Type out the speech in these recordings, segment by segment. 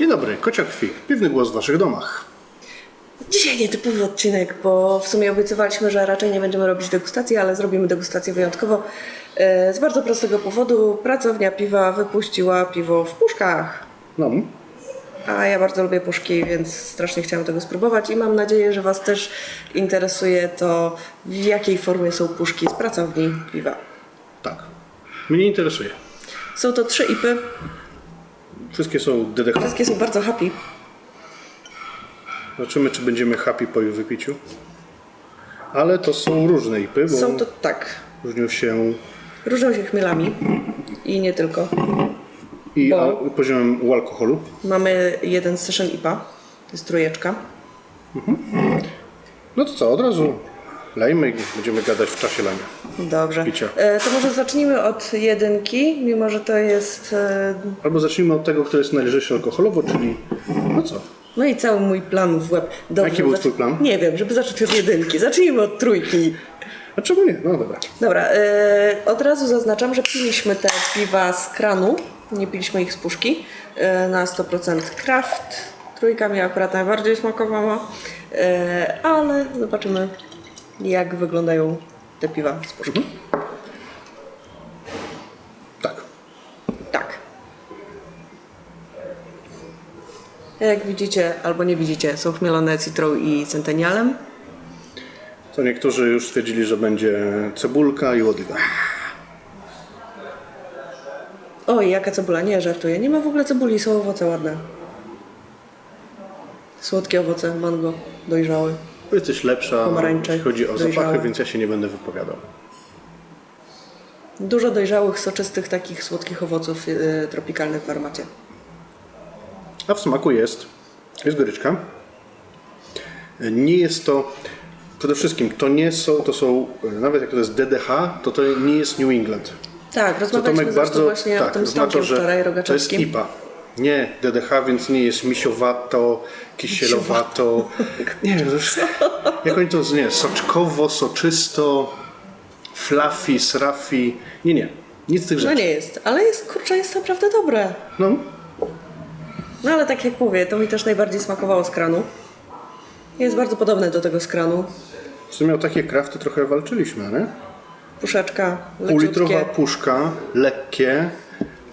Dzień dobry, Kocia Krwi, piwny głos w Waszych domach. Dzisiaj nietypowy odcinek, bo w sumie obiecywaliśmy, że raczej nie będziemy robić degustacji, ale zrobimy degustację wyjątkowo. E, Z bardzo prostego powodu pracownia piwa wypuściła piwo w puszkach. No, A ja bardzo lubię puszki, więc strasznie chciałam tego spróbować i mam nadzieję, że Was też interesuje to, w jakiej formie są puszki z pracowni piwa. tak. Mnie interesuje. Są to trzy ipy, Wszystkie są DDH. wszystkie są bardzo happy. Zobaczymy, czy będziemy happy po ich wypiciu. Ale to są różne ipy, bo Są to tak, różnią się różnią się chmielami i nie tylko. i Bo- al- poziomem u alkoholu. Mamy jeden session IPA, to jest trójeczka. No to co, od razu lejmy i będziemy gadać w czasie lania. Dobrze. Picia. E, to może zacznijmy od jedynki, mimo że to jest. E, Albo zacznijmy od tego, który jest najlżejszy alkoholowo, czyli no co? no i cały mój plan w łeb. Dobrze, Jaki był twój plan? Nie wiem, żeby zacząć od jedynki. Zacznijmy od trójki. A czemu nie? No dobra. Dobra, e, od razu zaznaczam, że piliśmy te piwa z kranu, nie piliśmy ich z puszki, na 100% kraft. Trójka mi akurat najbardziej smakowała, ale zobaczymy jak wyglądają te piwa z puszki. Tak. Tak. Jak widzicie, albo nie widzicie, są chmielone citrą i centenialem. To niektórzy już stwierdzili, że będzie cebulka i łodyga. Oj, jaka cebula, nie żartuję. Nie ma w ogóle cebuli, są owoce ładne. Słodkie owoce, mango, dojrzałe. Bo Jesteś lepsza, Pomarańcze, jeśli chodzi o dojrzałe. zapachy, więc ja się nie będę wypowiadał. Dużo dojrzałych, soczystych, takich słodkich owoców yy, tropikalnych w aromacie. A w smaku jest, jest goryczka. Nie jest to, przede wszystkim to nie są, to są, nawet jak to jest DDH, to to nie jest New England. Tak, rozmawialiśmy bardzo, właśnie o tak, tym z oznacza, Tomkiem że wczoraj, to jest Rogaczewskim. IPA. Nie DDH, więc nie jest misiowato, kisielowato. Nie wiem, jak oni to, nie, soczkowo, soczysto, fluffy, srafi. Nie, nie, nic z tych No rzeczy. nie jest, ale jest, kurczę, jest naprawdę dobre. No, No ale tak jak mówię, to mi też najbardziej smakowało z kranu. Jest bardzo podobne do tego z kranu. w sumie o takie krafty trochę walczyliśmy, nie? Puszeczka, Półlitrowa leciutkie. puszka, lekkie,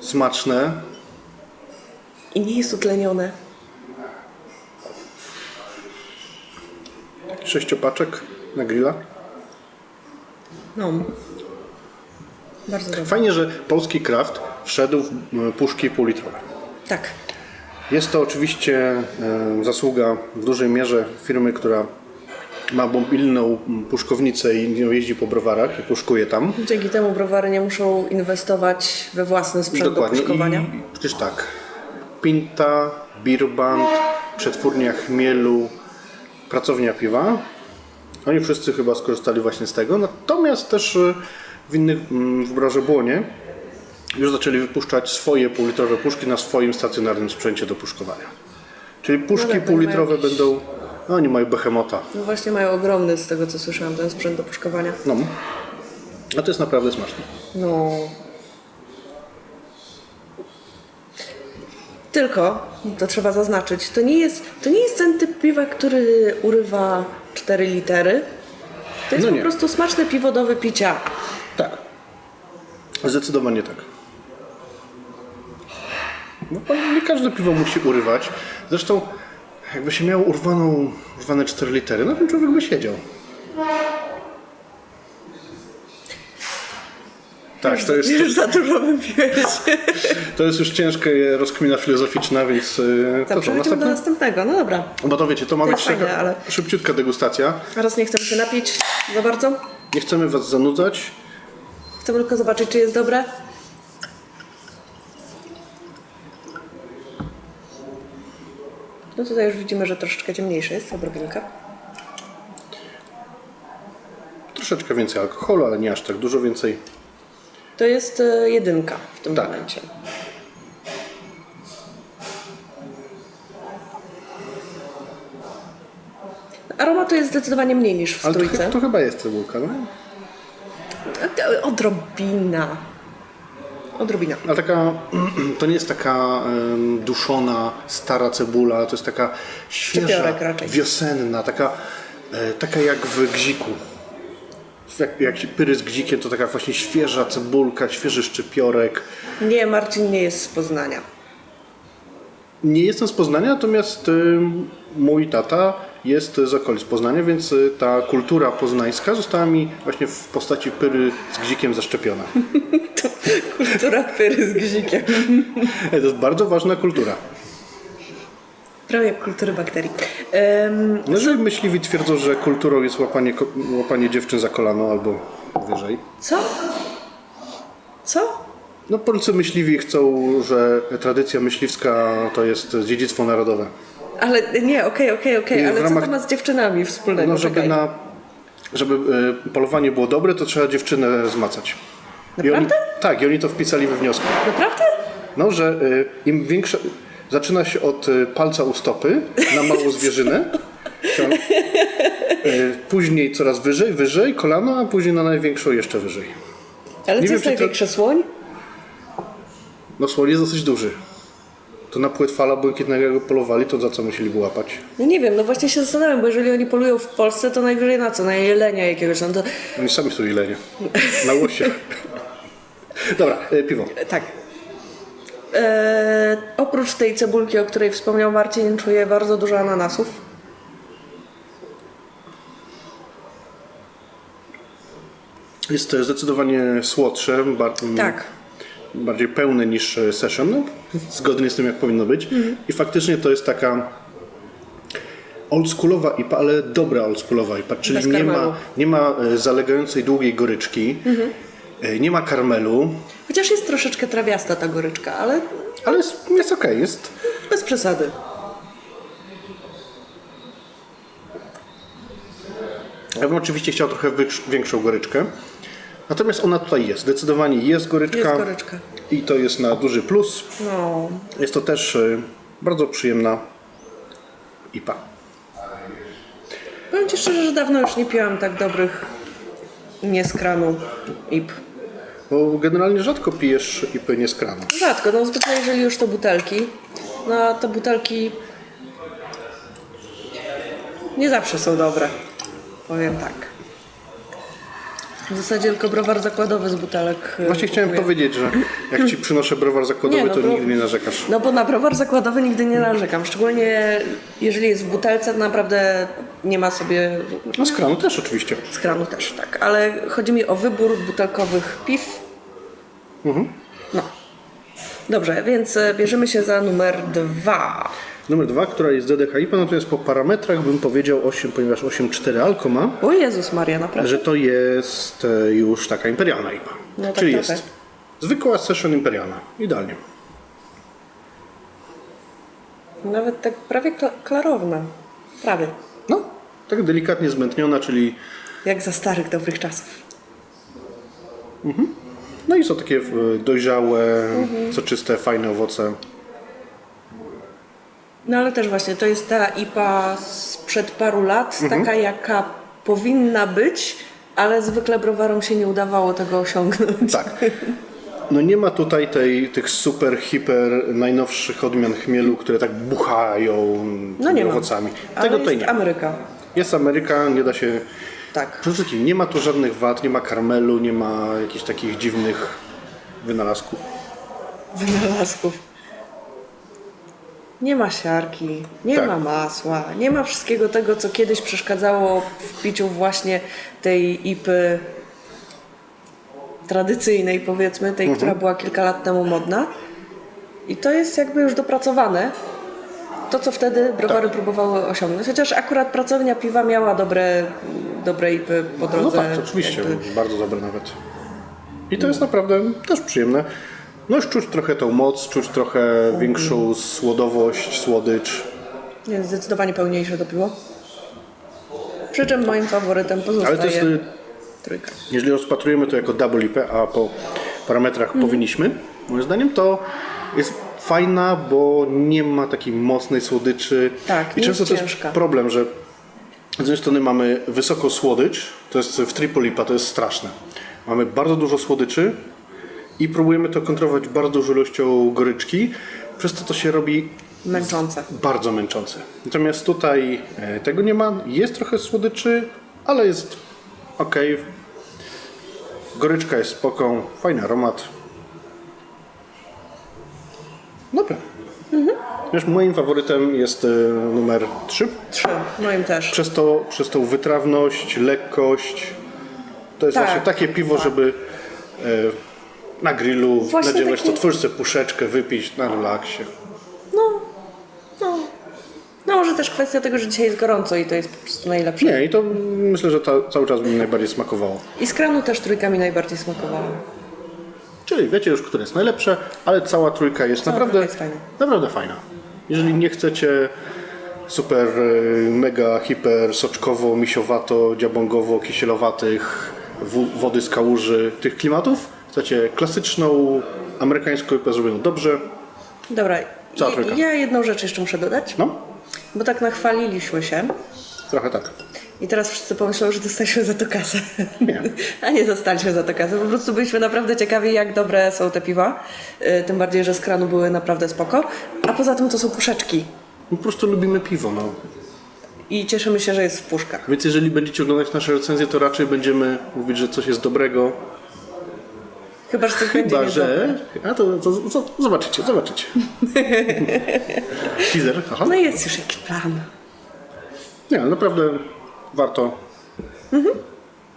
smaczne. I nie jest utlenione. Sześciopaczek na grilla. No. Bardzo dobre. Fajnie, że polski kraft wszedł w m, puszki półlitrowe. Tak. Jest to oczywiście e, zasługa w dużej mierze firmy, która ma mobilną puszkownicę i jeździ po browarach i puszkuje tam. Dzięki temu browary nie muszą inwestować we własny sprzęt do puszkowania. I przecież tak. Pinta, Birband, przetwórnia chmielu, pracownia piwa. Oni wszyscy chyba skorzystali właśnie z tego. Natomiast też e, w innych, mm, w Broże Błonie już zaczęli wypuszczać swoje półlitrowe puszki na swoim stacjonarnym sprzęcie do puszkowania. Czyli puszki tak, oni półlitrowe jakiś- będą. No, oni mają behemota. No właśnie mają ogromny, z tego co słyszałam, ten sprzęt do puszkowania. No. A to jest naprawdę smaczne. No. Tylko, to trzeba zaznaczyć, to nie jest, to nie jest ten typ piwa, który urywa 4 litery. To jest No po prostu smaczne piwo do wypicia. Tak. Zdecydowanie tak. No, nie każde piwo musi urywać. Zresztą, jakby się miało urwaną, urwane 4 litery, no ten człowiek by siedział. Tak, to jest, Już za dużo wypiłeś. to jest już ciężka rozkmina filozoficzna, więc y, To co, przechodzimy do następne? następnego, no dobra. Bo to wiecie, to ma To być taka ale- szybciutka degustacja. Teraz nie chcemy się napić za bardzo. Nie chcemy Was zanudzać. Chcemy tylko zobaczyć, czy jest dobre. No tutaj już widzimy, że troszeczkę ciemniejsze jest odrobinka. Troszeczkę więcej alkoholu, ale nie aż tak dużo więcej. To jest e, jedynka w tym Tak. momencie. Aromatu jest zdecydowanie mniej niż w Ale to, trójce. chy- to chyba jest cebulka, no? E, Odrobina. Odrobina. A taka, to nie jest taka duszona, stara cebula, to jest taka świeża, wiosenna, taka, e, taka jak w gziku. Jak, jak pyry z gzikiem, to taka właśnie świeża cebulka, świeży szczypiorek. Nie, Marcin nie jest z Poznania. Nie jestem z Poznania, natomiast ym, mój tata jest z okolic Poznania, więc y, ta kultura poznańska została mi właśnie w postaci pyry z gzikiem zaszczepiona. Kultura pyry z gzikiem. To jest bardzo ważna kultura. Prawie jak kultury bakterii. Em, No, że myśliwi twierdzą, że kulturą jest łapanie, łapanie dziewczyn za kolano albo wyżej. co? Co? No polscy myśliwi chcą, że tradycja myśliwska to jest dziedzictwo narodowe. Ale nie, okej, okej, okej, ale co ramach- to ma z dziewczynami wspólnego? No żeby Czekaj. na żeby y, polowanie było dobre, to trzeba dziewczynę zmacać. I oni, Naprawdę? tak, i oni to wpisali we wniosku. Naprawdę? No, że y, im większe. Zaczyna się od y, palca u stopy na małą zwierzynę. Y, później coraz wyżej, wyżej, kolano, a później na największą jeszcze wyżej. Ale Nie co wiem, jest czy to- największy słoń? No słoń jest dosyć duży. To na płetwala błękitnego polowali, to za co musieliby łapać? No nie wiem, no właśnie się zastanawiam, bo jeżeli oni polują w Polsce, to najwyżej na co? Na jelenia jakiegoś, no to... Oni sami są ilenie. Na łosie. Dobra, y, piwo. Tak. Eee, oprócz tej cebulki, o której wspomniał Marcin, czuję bardzo dużo ananasów. Jest to zdecydowanie słodsze, bar- Tak. bardziej pełne niż e, session, no, zgodnie z tym jak powinno być. I faktycznie to jest taka oldschoolowa IPA, ale dobra oldschoolowa IPA, czyli nie ma, nie ma e, zalegającej długiej goryczki, e, nie ma karmelu, Chociaż jest troszeczkę trawiasta ta goryczka, ale ale jest, jest okej, jest bez przesady. Ja bym oczywiście chciał trochę większą goryczkę. Natomiast ona tutaj jest. Zdecydowanie jest goryczka. Jest goryczka. I to jest na duży plus. No, Jest to też y, bardzo przyjemna IPA. powiem Ci szczerze, że dawno już nie piłam tak dobrych nie z kranu ip. Bo generalnie rzadko pijesz IPy nie z kranu. Rzadko, no zwykle jeżeli już to butelki. No te butelki nie zawsze są dobre. Powiem tak. W zasadzie tylko browar zakładowy z butelek. y, Właśnie chciałem kupuję. powiedzieć, że jak ci przynoszę browar zakładowy, Nie, no to nigdy nie narzekasz. No bo na browar zakładowy nigdy nie narzekam. Szczególnie jeżeli jest w butelce, to naprawdę nie ma sobie No z kranu też oczywiście. z kranu też, tak. Ale chodzi mi o wybór butelkowych piw. No. Dobrze, więc e, bierzemy się za numer dwa. Numer dwa, która jest DDH IPA, natomiast po parametrach bym powiedział 8, ponieważ 8,4 alko ma, O Jezus Maria, naprawdę. że to jest e, już taka imperialna IPA. No tak Czyli trochę. jest zwykła session imperialna. Idealnie. Nawet tak prawie kla- klarowna. Prawie. Tak delikatnie zmętniona, czyli Jak za starych, dobrych czasów. no i są takie e, dojrzałe, Mhm. soczyste, fajne owoce. No ale też właśnie, to jest ta IPA sprzed paru lat, taka jaka powinna być, ale zwykle browarom się nie udawało tego osiągnąć. Tak. No nie ma tutaj tej, tych super, hiper, najnowszych odmian chmielu, które tak buchają No nie owocami. Ale Tego tutaj jest nie ma. Ameryka. Jest Ameryka, nie da się... Tak. Przede wszystkim nie ma tu żadnych wad, nie ma karmelu, nie ma jakichś takich dziwnych wynalazków. Wynalazków. Nie ma siarki, nie Tak. ma masła, nie ma wszystkiego tego, co kiedyś przeszkadzało w piciu właśnie tej ipy tradycyjnej, powiedzmy, tej, która była kilka lat temu modna. I to jest jakby już dopracowane. To, co wtedy browary próbowały osiągnąć. Chociaż akurat pracownia piwa miała dobre, dobre ipy po drodze. No tak, oczywiście, jakby. bardzo dobre nawet. I to jest naprawdę też przyjemne. No już czuć trochę tą moc, czuć trochę większą słodowość, słodycz. Nie, zdecydowanie pełniejsze to piwo. Przy czym moim faworytem pozostaje Ale to jest, y, trójka. jeżeli rozpatrujemy to jako double IP, a po parametrach Mhm. powinniśmy, moim zdaniem to jest fajna, bo nie ma takiej mocnej słodyczy. Tak, I często to jest problem, że z jednej strony mamy wysoką słodycz, to jest w triple IPA, to jest straszne. Mamy bardzo dużo słodyczy i próbujemy to kontrolować bardzo dużą ilością goryczki, przez to to się robi Męczące. bardzo męczące. Natomiast tutaj e, tego nie ma. Jest trochę słodyczy, ale jest ok. Goryczka jest spoko, fajny aromat. Dobra. Wiesz, moim faworytem jest e, numer 3. Trzy. Moim też. Przez, to, przez tą wytrawność, lekkość. To jest Tak. właśnie takie piwo, żeby e, na grillu Właśnie nadziewać takie- to, sobie puszeczkę, wypić na relaksie. No, no. No może też kwestia tego, że dzisiaj jest gorąco i to jest po prostu najlepsze. Nie, i to myślę, że ta, cały czas mi najbardziej smakowało. I z kranu też trójka mi najbardziej smakowała. Czyli wiecie już, które jest najlepsze, ale cała trójka jest naprawdę, trójka jest fajna. naprawdę fajna. Jeżeli nie chcecie super, e, mega, hiper, soczkowo, misiowato, dziabongowo, kisielowatych, wody z kałuży, tych klimatów, chcecie klasyczną, amerykańską IPę zrobioną dobrze, Dobra, Cała i- trójka. ja jedną rzecz jeszcze muszę dodać, no, bo tak nachwaliliśmy się trochę tak. I teraz wszyscy pomyślą, że dostaliśmy za to kasę. Nie. A nie dostaliśmy za to kasę, po prostu byliśmy naprawdę ciekawi, jak dobre są te piwa. Y, Tym bardziej, że z kranu były naprawdę spoko. A poza tym to są puszeczki My po prostu lubimy piwo, no. i cieszymy się, że jest w puszkach. Więc jeżeli będziecie oglądać nasze recenzje, to raczej będziemy mówić, że coś jest dobrego, Chyba, że coś będzie Chyba, niedobre. że... A to, to, to zobaczycie, zobaczycie. Teaser, aha. No jest już jakiś plan. Nie, naprawdę warto.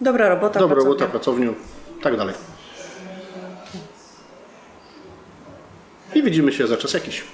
Dobra robota. Dobra pracownia. robota, pracowniu, tak dalej. I widzimy się za czas jakiś.